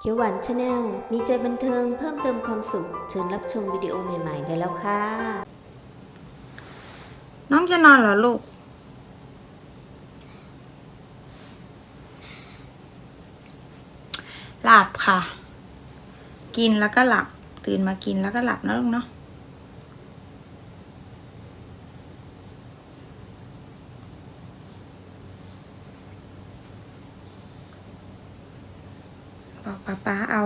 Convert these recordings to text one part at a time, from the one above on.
เขียวหวานชาแนลมีใจบันเทิงเพิ่มเติมความสุข เชิญรับชมวิดีโอใหม่ ๆ ได้แล้วค่ะ น้องจะนอนเหรอลูก หลับค่ะ กินแล้วก็หลับ ตื่นมากินแล้วก็หลับนะลูกเนาะ ป๊าป๊าเอา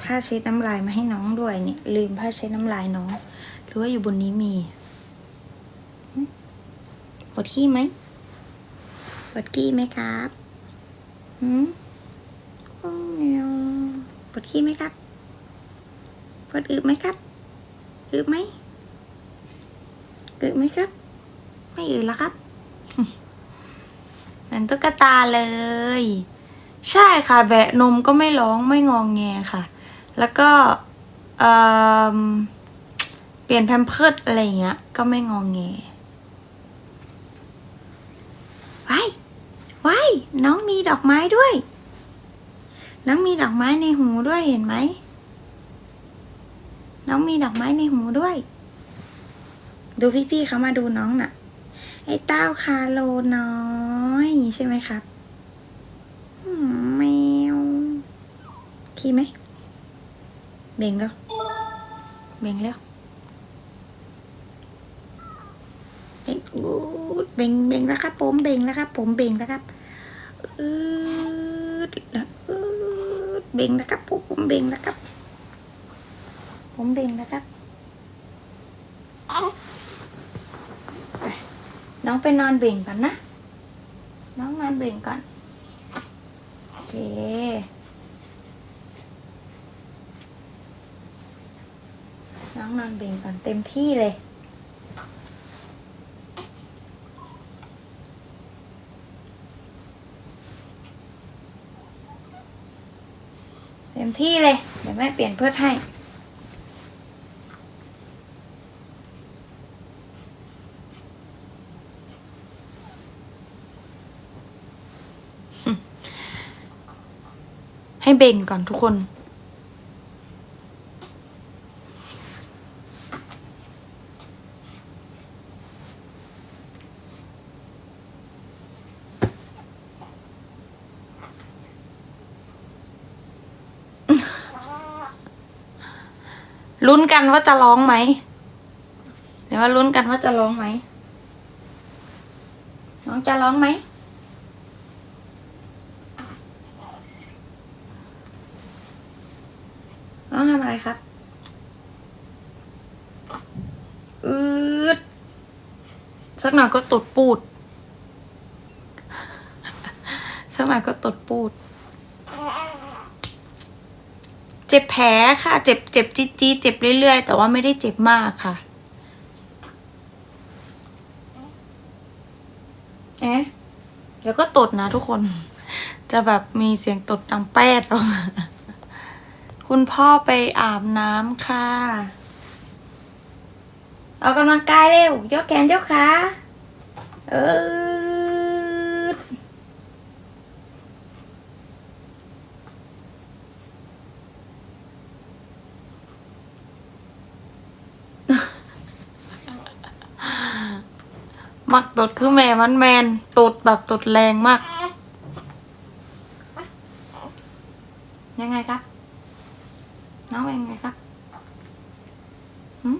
ผ้าเช็ดน้ำลายมาให้น้องด้วยเนี่ย ลืมผ้าเช็ดน้ำลายน้อง หรือว่าอยู่บนนี้มีปวดขี้ไหมปวดขี้ไหมครับหืมโอ้เนียวปวดขี้ไหมครับปวดอึไหมครับอึไหมอึไหมครับ ไม่อึแล้วครับเหมือนตุ๊กตาเลย ใช่ค่ะ แบะนมก็ไม่ร้องไม่งองแงค่ะ แล้วก็เเปลี่ยนแพมเพิร์ดอะไรเงี้ย ก็ไม่งองแงว้ายว้ายน้องมีดอกไม้ด้วย น้องมีดอกไม้ในหูด้วยเห็นไหม น้องมีดอกไม้ในหูด้วย ดูพี่ๆเขามาดูน้องน่ะ ไอ้เต้าคาโลน้อย ใช่ไหมครับ ขี้ไหมเบ่งแล้วเบ่งแล้วเบ่งอูดเบ่งเบ่งแล้วครับผมเบ่งแล้วครับผมเบ่งแล้วครับอืดอืดเบ่งแล้วครับผมผมเบ่งแล้วครับ ผมเบ่งแล้วครับไปน้องไปนอนเบ่งก่อนนะ น้องนอนเบ่งก่อน โอเค น้องนอนเบ่งก่อนเต็มที่เลยเต็มที่เลย เดี๋ยวแม่เปลี่ยนเพื่อให้ ให้เบ่งก่อนทุกคน ลุ้นกันว่าจะร้องไหมเดี๋ยวว่าลุ้นกันว่าจะร้องไหมน้องจะร้องไหมน้องทำอะไรครับ อืดสักหน่อยก็ตดปูด สักหน่อยก็ตดปูด เจ็บแผลค่ะ เจ็บเจ็บจี๊ดจี๊ดเจ็บเรื่อยๆ แต่ว่าไม่ได้เจ็บมากค่ะเอ๊ะเดี๋ยวก็ตดนะทุกคน จะแบบมีเสียงตดดังแป๊ดออกมาคุณพ่อไปอาบน้ำค่ะออกกำลังกายเร็วยกแขนยกขาเออ มักตดคือแม่มันแมนตดแบบตดแรงมาก ยังไงครับ น้องเป็นยังไงครับหืม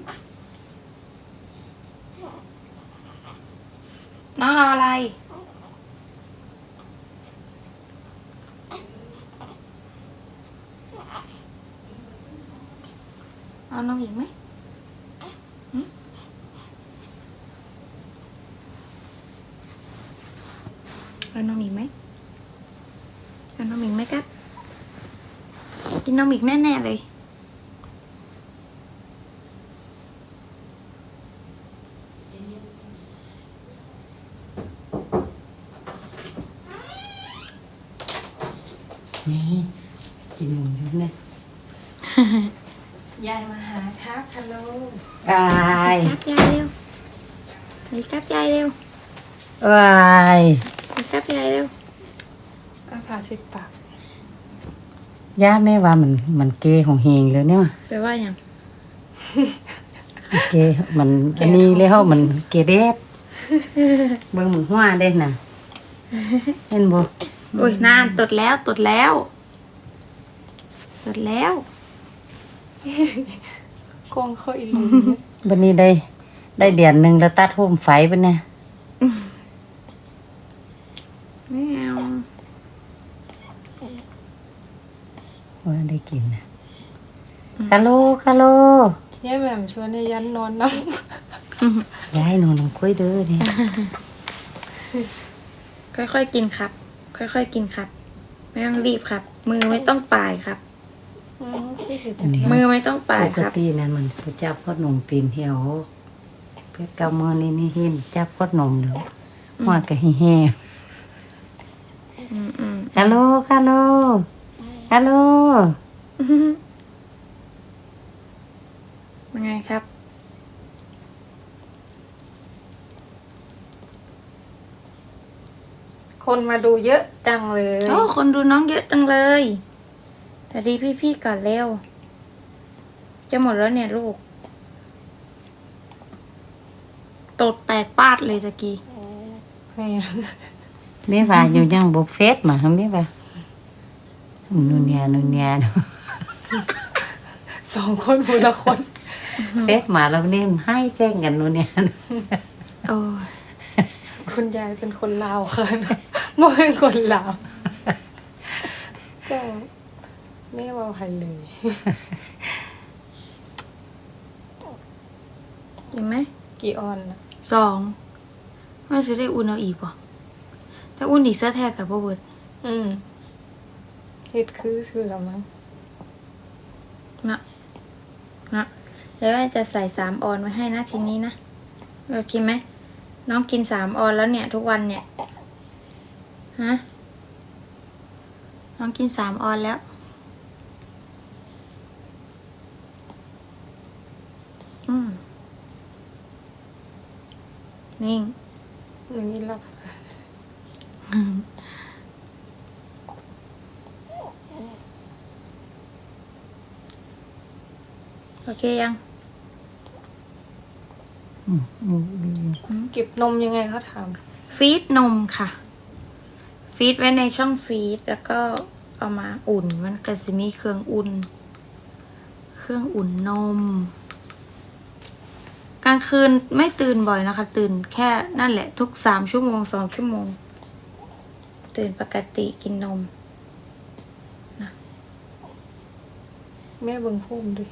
น้องเอาอะไร เอาน้องอีกไหม เอาน้องอีกไหมเอาน้องอีกไหมครับ กินนมอีกแน่ๆเลย นี่กินนมชุดเนี่ยยายมาหาครับฮัลโหลวายครับยายเร็วนี่ครับยายเร็ว วายนี่ ครับยายเร็วเอาผ่าสิบปากย่าแม่ว่ามันมันเกของเฮงเลยเนี่ยแปลว่าอย่างเกมันอันนี้แล้วมันเกเด็ดเบิ่งมันหัวเด้น่ะเห็นบ่อุ้ยนานตดแล้วตดแล้วตดแล้วกองเขาอีหลีวันนี้ได้ ได้เดือนหนึงแล้วตัดโฮมไฟปะเนี่ย ไม่เอา ว่าได้ กินนะคาโลคาโลย่าแหม่มชวนให้ยันนอนน้ยายนอนน้ำคุยเด้อเนี่ยค่อยๆกินครับ ค่อยๆกินครับ ไม่ต้องรีบครับ มือไม่ต้องป่ายครับำอืมคือเห็นอันนี้มือไม่ต้องป่ายปกครับ ตินั้นมันพระเจ้าพอดนมปีนเหี่ยวเพื่อเกามือนี่นี่เห็นจับพอดนมเด้อหัวก็แห้งอืมอืมๆคาโลคาโลคาโล เป็นไงครับ คนมาดูเยอะจังเลยโอ้คนดูน้องเยอะจังเลยแต่ดีพี่ๆก่อนเร็ว จะหมดแล้วเนี่ยลูกตดแตกปาดเลยตะกี้นี่แม่ว่าอยู่ยังบ่เฟซมาหาแม่ว่านูเนียนูเนีย สองคนผู้ละคนเฟซมาแล้วนี่มันให้แจ้งกันนูเนียโอ้ยคุณยายเป็นคนลาวค่ะไม่เป็นคนลาวเจ้าไม่เว่าใครเลยเห็นไหมกี่ออนนะสองว่าจะได้อุ่นเอาอีกป่ะถ้าอุ่นอีกเสื้อแทกกับพ่อเบิร์ดอืมเฮ็ดคือซื้อแล้วมั้ง นะนะแล้วแม่จะใส่สามออนไว้ให้นะทีนี้นะโอเคไหมน้องกินสามออนแล้วเนี่ยทุกวันเนี่ยฮะน้องกินสามออนแล้ว อืม นิ่ง อย่างนี้ละ โอเคยังเก็บนมยังไงเขาถามฟีดนมค่ะ ฟีดไว้ในช่องฟีดแล้วก็เอามาอุ่น มันก็จะมีเครื่องอุ่น เครื่องอุ่นนม กลางคืนไม่ตื่นบ่อยนะคะ ตื่นแค่นั่นแหละทุกสามชั่วโมงสองชั่วโมง ตื่นปกติกินนมแม่เบิ่งพุ่มดิ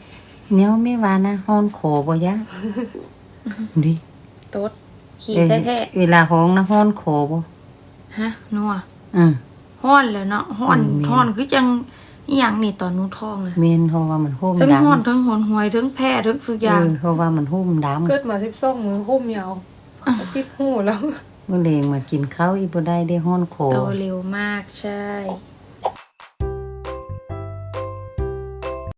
เนี้ยแม่ว่านะฮ้อนโขบ่ยะดิโต๊ดขี่เอ้ยแท้เวลาฮ้องนะฮ้อนโขบ่ๆฮะนัวอ่าห้อนแล้วเนาะห้อนอืมห้อนคือจังอหย่างนี่ตอนหนู้ท้องเลยเมนเพราะว่ามันหุ้มทั้งดำห้อนทั้งหอนหวยทั้งแพ้ทั้งสุกอยางเออเพราะว่ามันหุ้มดำเกิดมาสิบสองมือหุ้มยาวเขาปิดหูแล้วเมื่อเลงมากินข้าวอีบ่ได้ได้ฮ้อนโขโตเร็วมากใช่